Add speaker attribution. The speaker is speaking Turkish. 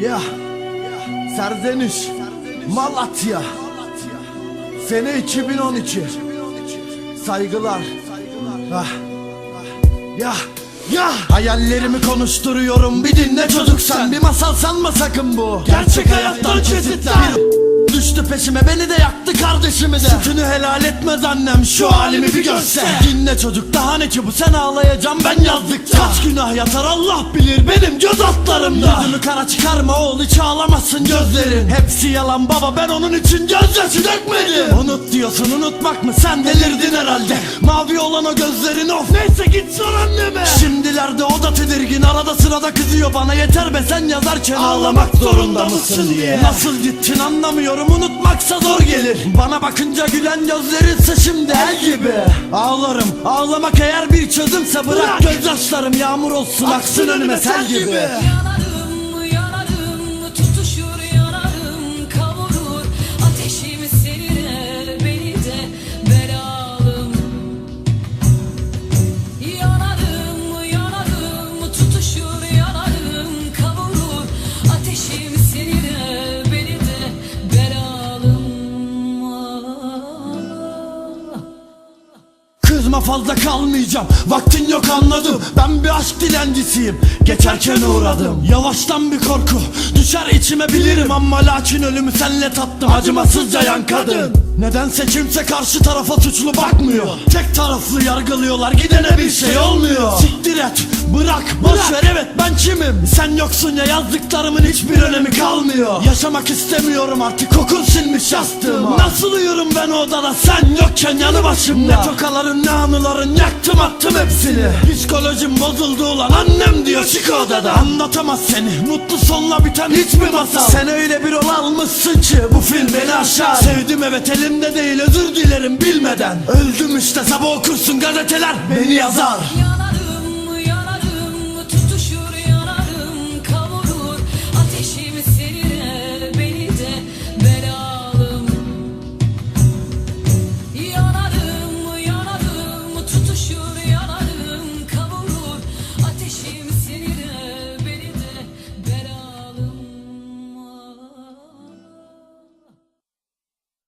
Speaker 1: Ya Serzeniş Malatya. Sene 2012 Saygılar. Ah. Ya ya. Hayallerimi konuşturuyorum. Bir dinle çocuk sen. Bir masal sanma sakın bu. Gerçek hayattan kesitler Düştü peşime beni de yaktı kardeşimi de. Sütünü helal etmez annem şu halimi bir görse. Dinle çocuk daha ne ki bu? Sen ağlayacağım ben yazdıkça. Kaç günah yatar Allah bilir benim göz altlarımda Yüzünü kara çıkarma oğul hiç ağlamasın gözlerin. Hepsi yalan baba ben onun için gözyaşı dökmedim. Unut diyorsun unutmak mı? Sen delirdin herhalde. Mavi olan o gözlerin of neyse git sor anneme. Şimdilerde o da tedirgin arada sırada kızıyor. Bana Yeter be sen yazarken ağlamak zorunda mısın diye. Nasıl gittin anlamıyorum unutmaksa zor gelir. Bana bakınca gülen gözlerinse şimdi el gibi. Ağlarım ağlamak eğer bir çözümse bırak Gözyaşlarım yağmur olsun aksın önüme sel gibi.
Speaker 2: Yanarım,
Speaker 1: Kızma fazla kalmayacağım. Vaktin yok anladım. Ben bir aşk dilencisiyim. Geçerken uğradım. Yavaştan bir korku Düşer içime bilirim. Ama lakin ölümü senle tattım. Acımasızca yan kadın Nedense kimse karşı tarafa suçlu bakmıyor. Tek taraflı yargılıyorlar. Gidene bir şey olmuyor. Siktir et Bırak boş ver evet ben kimim? Sen yoksun ya yazdıklarımın hiçbir önemi kalmıyor. Yaşamak istemiyorum artık kokun silmiş yastığıma. Nasıl uyurum ben odada? Sen yokken yanı başımda. Ne tokaların ne anıların yaktım attım hepsini. Psikolojim bozuldu ulan annem diyor çık odadan Anlatamaz seni mutlu sonla biten hiçbir masal. Sen öyle bir rol almışsın ki bu film beni aşar. Sevdim evet elimde değil özür dilerim bilmeden. Öldüm işte sabah okursun gazeteler beni yazar